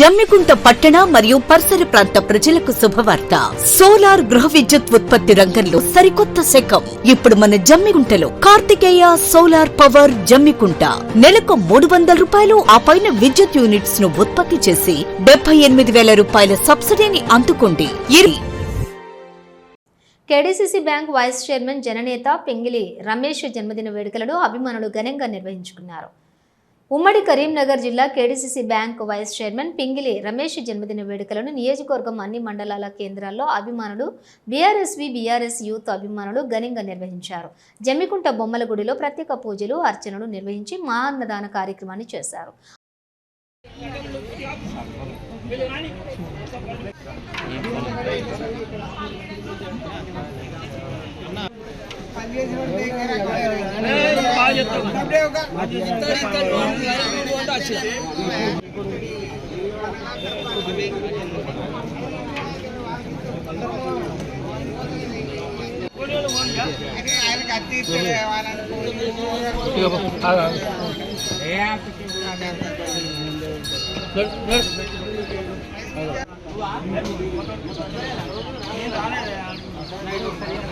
జమ్మికుంట పట్టణ మరియు పరిసర ప్రాంత ప్రజలకు శుభవార్త. సోలార్ గృహ విద్యుత్ ఉత్పత్తి రంగంలో సరికొత్త శకం. ఇప్పుడు మన జమ్మికుంటలో కార్తికేయ సోలార్ పవర్ జమ్మికుంట. నెలకు మూడు వందల రూపాయలు ఆ పైన విద్యుత్ యూనిట్స్ను ఉత్పత్తి చేసి డెబ్బై ఎనిమిది వేల రూపాయల సబ్సిడీని అందుకోండి. కేడీసీసీ బ్యాంక్ వైస్ చైర్మన్ జననేత పింగిలి రమేష్ జన్మదిన వేడుకలను అభిమానులు ఘనంగా నిర్వహించుకున్నారు. ఉమ్మడి కరీంనగర్ జిల్లా KDCC bank vice chairman Pingili Ramesh జన్మదిన వేడుకలను నియోజకవర్గం అన్ని మండలాల కేంద్రాల్లో అభిమానులు బీఆర్ఎస్వి బీఆర్ఎస్ యూత్ అభిమానులు ఘనంగా నిర్వహించారు. జమ్మికుంట బొమ్మల గుడిలో ప్రత్యేక పూజలు అర్చనలు నిర్వహించి మహాన్నదాన కార్యక్రమాన్ని చేశారు. బాగా చెప్తాను నేను రాలేదు నైట్ ఒకసారి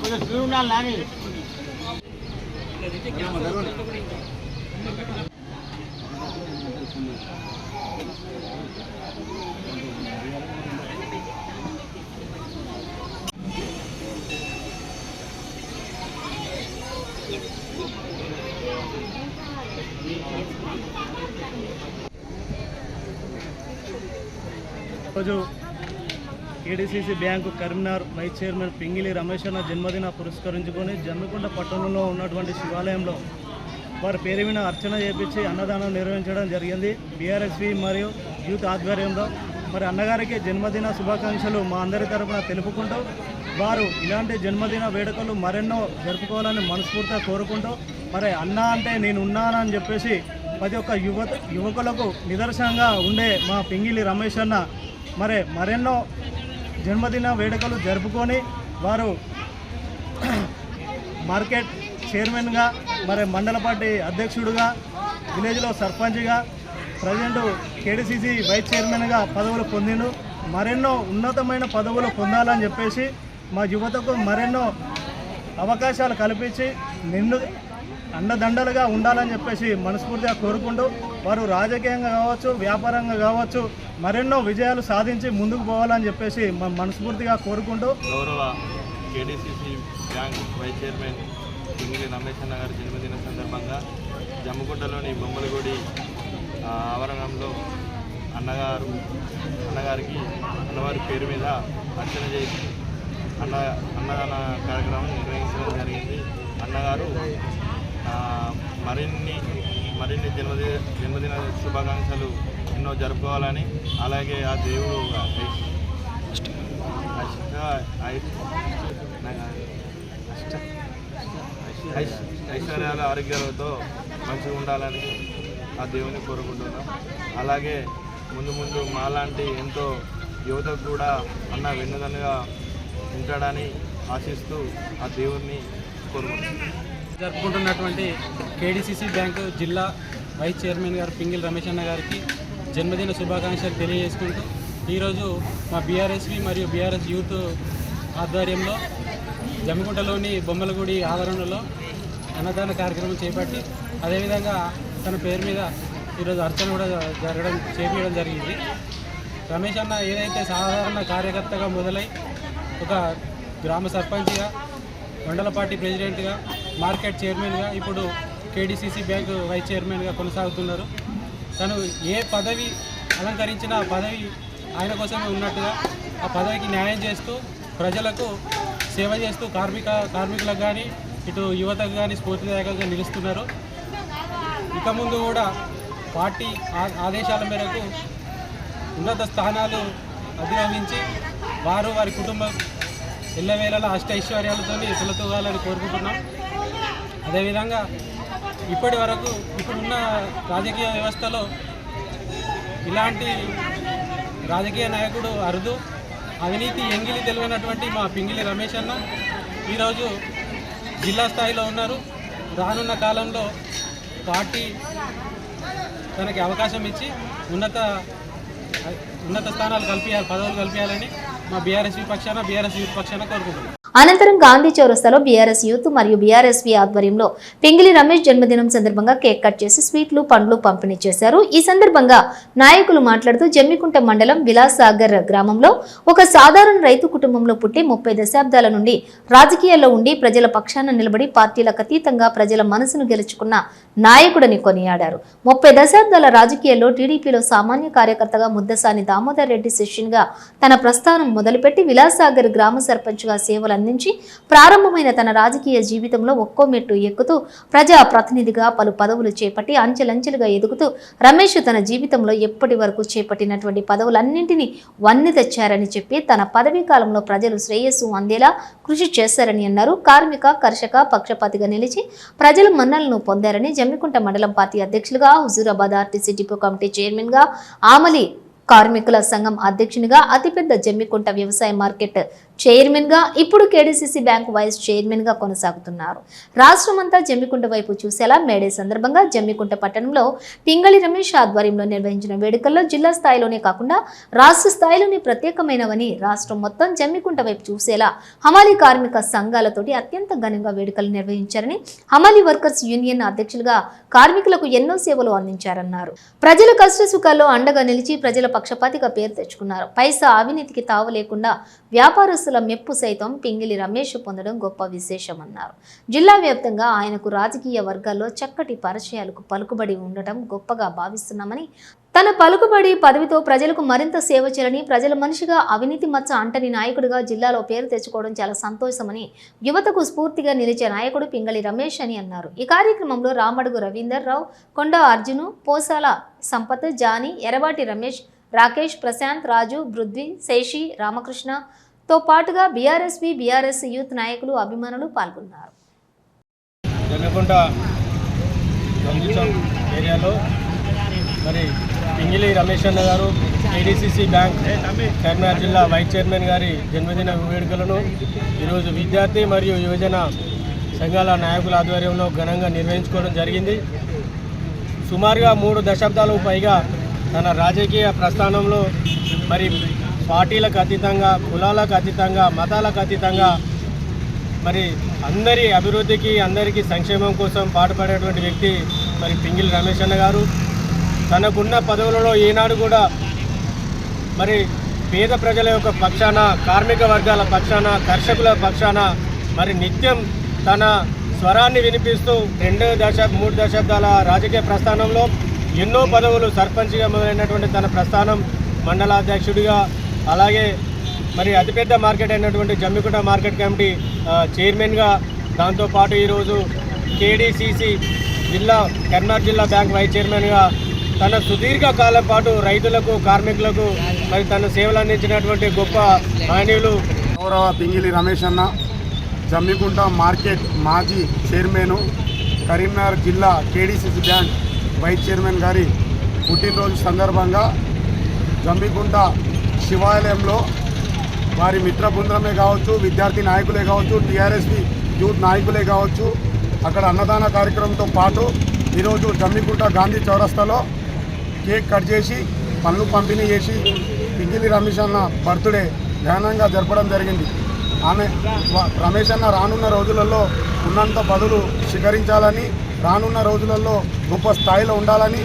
కొంచెం తిరుగుండాలి నాని. ఈరోజు KDCC bank Karimnagar vice chairman Pingili Ramesh అన్న జన్మదిన పురస్కరించుకొని జమ్మికుంట పట్టణంలో ఉన్నటువంటి శివాలయంలో వారి పేరు మీద అర్చన చేపించి అన్నదానం నిర్వహించడం జరిగింది. బీఆర్ఎస్వి మరియు యూత్ ఆధ్వర్యంలో మరి అన్నగారికి జన్మదిన శుభాకాంక్షలు మా అందరి తరఫున తెలుపుకుంటూ వారు ఇలాంటి జన్మదిన వేడుకలు మరెన్నో జరుపుకోవాలని మనస్ఫూర్తిగా కోరుకుంటూ మరి అన్న అంటే నేను ఉన్నానని చెప్పేసి ప్రతి ఒక్క యువత యువకులకు నిదర్శనంగా ఉండే మా పింగిలి రమేష్ అన్న మరి మరెన్నో జన్మదిన వేడుకలు జరుపుకొని వారు మార్కెట్ చైర్మన్గా మరి మండల పార్టీ అధ్యక్షుడిగా విలేజ్లో సర్పంచ్గా ప్రజెంట్ కేడీసీసీ వైస్ చైర్మన్గా పదవులు పొందిండు. మరెన్నో ఉన్నతమైన పదవులు పొందాలని చెప్పేసి మా యువతకు మరెన్నో అవకాశాలు కల్పించి నిన్ను అండదండలుగా ఉండాలని చెప్పేసి మనస్ఫూర్తిగా కోరుకుంటూ వారు రాజకీయంగా కావచ్చు వ్యాపారంగా కావచ్చు మరెన్నో విజయాలు సాధించి ముందుకు పోవాలని చెప్పేసి మనస్ఫూర్తిగా కోరుకుంటూ గౌరవ KDCC bank vice chairman Pingili Ramesh గారి జన్మదిన సందర్భంగా జమ్మిగుంటలోని బొమ్మలగూడి ఆవరణంలో అన్నగారు అన్నగారికి అన్నవారి పేరు మీద అర్చన చేసి అన్న అన్నదాన కార్యక్రమం నిర్వహించడం జరిగింది. మరిన్ని మరిన్ని జన్మదిన జన్మదిన శుభాకాంక్షలు ఎన్నో జరుపుకోవాలని అలాగే ఆ దేవుడు ఐశ్వర్యాల ఐ- ఆరోగ్యాలతో మంచిగా ఉండాలని ఆ దేవుని కోరుకుంటున్నాం. అలాగే ముందు ముందు మాలాంటి ఎంతో యువతకు కూడా అన్న వెన్నుదన్నుగా ఉంటాడని ఆశిస్తూ ఆ దేవుణ్ణి కోరుకుంటున్నాం. జరుపుకుంటున్నటువంటి కేడీసీసీ బ్యాంకు జిల్లా వైస్ చైర్మన్ గారు పింగిల్ రమేష్ అన్న గారికి జన్మదిన శుభాకాంక్షలు తెలియజేసుకుంటూ ఈరోజు మా బీఆర్ఎస్వి మరియు బీఆర్ఎస్ యూత్ ఆధ్వర్యంలో జమ్మికుంటలోని బొమ్మలగూడి ఆవరణలో అన్నదాన కార్యక్రమం చేపట్టి అదేవిధంగా తన పేరు మీద ఈరోజు అర్చన కూడా జరగడం చేపించడం జరిగింది. రమేష్ అన్న ఏదైతే సాధారణ కార్యకర్తగా మొదలై ఒక గ్రామ సర్పంచ్గా మండల పార్టీ ప్రెసిడెంట్గా మార్కెట్ చైర్మన్గా ఇప్పుడు కేడీసీసీ బ్యాంకు వైస్ చైర్మన్గా కొనసాగుతున్నారు. తను ఏ పదవి అలంకరించిన పదవి ఆయన కోసమే ఉన్నట్టుగా ఆ పదవికి న్యాయం చేస్తూ ప్రజలకు సేవ చేస్తూ కార్మిక కార్మికులకు కానీ ఇటు యువతకు కానీ స్ఫూర్తిదాయకంగా నిలుస్తున్నారు. ఇక ముందు కూడా పార్టీ ఆ- ఆదేశాల మేరకు ఉన్నత స్థానాలు అధిగమించి వారు వారి కుటుంబం ఎల్లవేళలా అష్ట ఐశ్వర్యాలతో తులతూగాలని కోరుకుంటున్నాం. అదేవిధంగా ఇప్పటి వరకు ఇప్పుడున్న రాజకీయ వ్యవస్థలో ఇలాంటి రాజకీయ నాయకుడు అరుదు అవినీతి ఎంగిలి తెలివైనటువంటి మా పింగిలి రమేష్ అన్న ఈరోజు జిల్లా స్థాయిలో ఉన్నారు. రానున్న కాలంలో పార్టీ తనకి అవకాశం ఇచ్చి ఉన్నత ఉన్నత స్థానాలు కల్పించాలి పదవులు కల్పించాలని మా బీఆర్ఎస్ పక్షాన బీఆర్ఎస్ పక్షాన కోరుకుంటున్నాం. అనంతరం గాంధీ చౌరస్తాలో బీఆర్ఎస్ యూత్ మరియు బీఆర్ఎస్వి ఆధ్వర్యంలో పింగిలి రమేష్ జన్మదినం సందర్భంగా కేక్ కట్ చేసి స్వీట్లు పండ్లు పంపిణీ చేశారు. ఈ సందర్భంగా నాయకులు మాట్లాడుతూ జమ్మికుంట మండలం విలాసాగర్ గ్రామంలో ఒక సాధారణ రైతు కుటుంబంలో పుట్టి ముప్పై దశాబ్దాల నుండి రాజకీయాల్లో ఉండి ప్రజల పక్షాన నిలబడి పార్టీలకు అతీతంగా ప్రజల మనసును గెలుచుకున్న నాయకుడని కొనియాడారు. ముప్పై దశాబ్దాల రాజకీయాల్లో టీడీపీలో సామాన్య కార్యకర్తగా ముద్దసాని దామోదర్ రెడ్డి శిష్యునిగా తన ప్రస్థానం మొదలుపెట్టి విలాసాగర్ గ్రామ సర్పంచ్గా సేవలు అందించి ప్రారంభమైన తన రాజకీయ జీవితంలో ఒక్కో మెట్టు ఎక్కుతూ ప్రజా ప్రతినిధిగా పలు పదవులు చేపట్టి అంచెలంచెలుగా ఎదుగుతూ రమేష్ తన జీవితంలో ఎప్పటి వరకు చేపట్టినటువంటి పదవులన్నింటినీ వన్నె తెచ్చారని చెప్పి తన పదవీ కాలంలో ప్రజలు శ్రేయస్సు అందేలా కృషి చేశారని అన్నారు. కార్మిక కర్షక పక్షపాతిగా నిలిచి ప్రజల మన్నలను పొందారని జమ్మికుంట మండలం పార్టీ అధ్యక్షులుగా హుజూరాబాద్ ఆర్టీసీ డిపో కమిటీ చైర్మన్గా ఆమలి కార్మికుల సంఘం అధ్యక్షునిగా అతిపెద్ద జమ్మికుంట వ్యవసాయ మార్కెట్ చైర్మన్గా ఇప్పుడు కేడీసీసీ బ్యాంక్ వైస్ చైర్మన్గా కొనసాగుతున్నారు. రాష్ట్రమంతా జమ్మికుంట వైపు చూసేలా మేడే సందర్భంగా జమ్మికుంట పట్టణంలో పింగళి రమేష్ ఆధ్వర్యంలో నిర్వహించిన వేడుకల్లో జిల్లా స్థాయిలోనే కాకుండా రాష్ట్ర స్థాయిలోనే ప్రత్యేకమైనవని రాష్ట్రం మొత్తం జమ్మికుంట వైపు చూసేలా హమాలీ కార్మిక సంఘాలతోటి అత్యంత ఘనంగా వేడుకలు నిర్వహించారని హమాలీ వర్కర్స్ యూనియన్ అధ్యక్షులుగా కార్మికులకు ఎన్నో సేవలు అందించారన్నారు. ప్రజల కష్ట సుఖాల్లో అండగా నిలిచి ప్రజల పక్షపాతిగా పేరు తెచ్చుకున్నారు. పైసా అవినీతికి తావు లేకుండా వ్యాపారస్తుల మెప్పు సైతం పింగిలి రమేష్ పొందడం గొప్ప విశేషమన్నారు. జిల్లా వ్యాప్తంగా ఆయనకు రాజకీయ వర్గాల్లో చక్కటి పరిచయాలకు పలుకుబడి ఉండటం గొప్పగా భావిస్తున్నామని తన పలుకుబడి పదవితో ప్రజలకు మరింత సేవ చేయాలని ప్రజల మనిషిగా అవినీతి మచ్చ అంటని నాయకుడిగా జిల్లాలో పేరు తెచ్చుకోవడం చాలా సంతోషమని యువతకు స్ఫూర్తిగా నిలిచే నాయకుడు పింగళి రమేష్ అని అన్నారు. ఈ కార్యక్రమంలో రామడుగు రవీందర్ రావు కొండ అర్జును పోసాల సంపత్ జాని ఎరవాటి రమేష్ రాకేష్ ప్రశాంత్ రాజు బృద్వి శేషి తో పాటుగా బీఆర్ఎస్పీ బీఆర్ఎస్ యూత్ నాయకులు అభిమానులు పాల్గొన్నారు. ఏరియాలో మరి పింగిలి రమేష్ అన్న గారు ఏడీసీసీ బ్యాంక్ కరీంనగర్ జిల్లా వైస్ చైర్మన్ గారి జన్మదిన వేడుకలను ఈరోజు విద్యార్థి మరియు యువజన సంఘాల నాయకుల ఆధ్వర్యంలో ఘనంగా నిర్వహించుకోవడం జరిగింది. సుమారుగా మూడు దశాబ్దాలకు పైగా తన రాజకీయ ప్రస్థానంలో మరి పార్టీలకు అతీతంగా కులాలకు అతీతంగా మతాలకు అతీతంగా మరి అందరి అభివృద్ధికి అందరికీ సంక్షేమం కోసం పాటుపడేటువంటి వ్యక్తి మరి పింగిల్ రమేష్ అన్న గారు. తనకున్న పదవులలో ఈనాడు కూడా మరి పేద ప్రజల యొక్క పక్షాన కార్మిక వర్గాల పక్షాన కర్షకుల పక్షాన మరి నిత్యం తన స్వరాన్ని వినిపిస్తూ రెండు దశ మూడు దశాబ్దాల రాజకీయ ప్రస్థానంలో ఎన్నో పదవులు సర్పంచ్గా మొదలైనటువంటి తన ప్రస్థానం మండలాధ్యక్షుడిగా అలాగే మరి అతిపెద్ద మార్కెట్ అయినటువంటి జమ్మికుంట మార్కెట్ కమిటీ చైర్మన్గా దాంతోపాటు ఈరోజు కేడీసీసీ జిల్లా కర్నాటక జిల్లా బ్యాంక్ వైస్ చైర్మన్గా తన సుదీర్ఘ కాలం పాటు రైతులకు కార్మికులకు మరి తన సేవలు అందించినటువంటి గొప్ప మాన్యులు గౌరవ పింగిలి రమేష్ అన్న జమ్మికుంట మార్కెట్ మాజీ చైర్మన్ కరీంనగర్ జిల్లా కేడీసీసీ బ్యాంక్ వైస్ చైర్మన్ గారి పుట్టినరోజు సందర్భంగా జమ్మికుంట శివాలయంలో వారి మిత్ర బృందమే కావచ్చు విద్యార్థి నాయకులే కావచ్చు టీఆర్ఎస్పి యూత్ నాయకులే కావచ్చు అక్కడ అన్నదాన కార్యక్రమంతో పాటు ఈరోజు జమ్మికుంట గాంధీ చౌరస్తాలో కేక్ కట్ చేసి పనులు పంపిణీ చేసి పింగిలి రమేష్ అన్న బర్త్డే ఘనంగా జరపడం జరిగింది. ఆమె రమేష్ అన్న రానున్న రోజులలో ఉన్నంత బదులు స్వీకరించాలని రానున్న రోజులలో గొప్ప స్థాయిలో ఉండాలని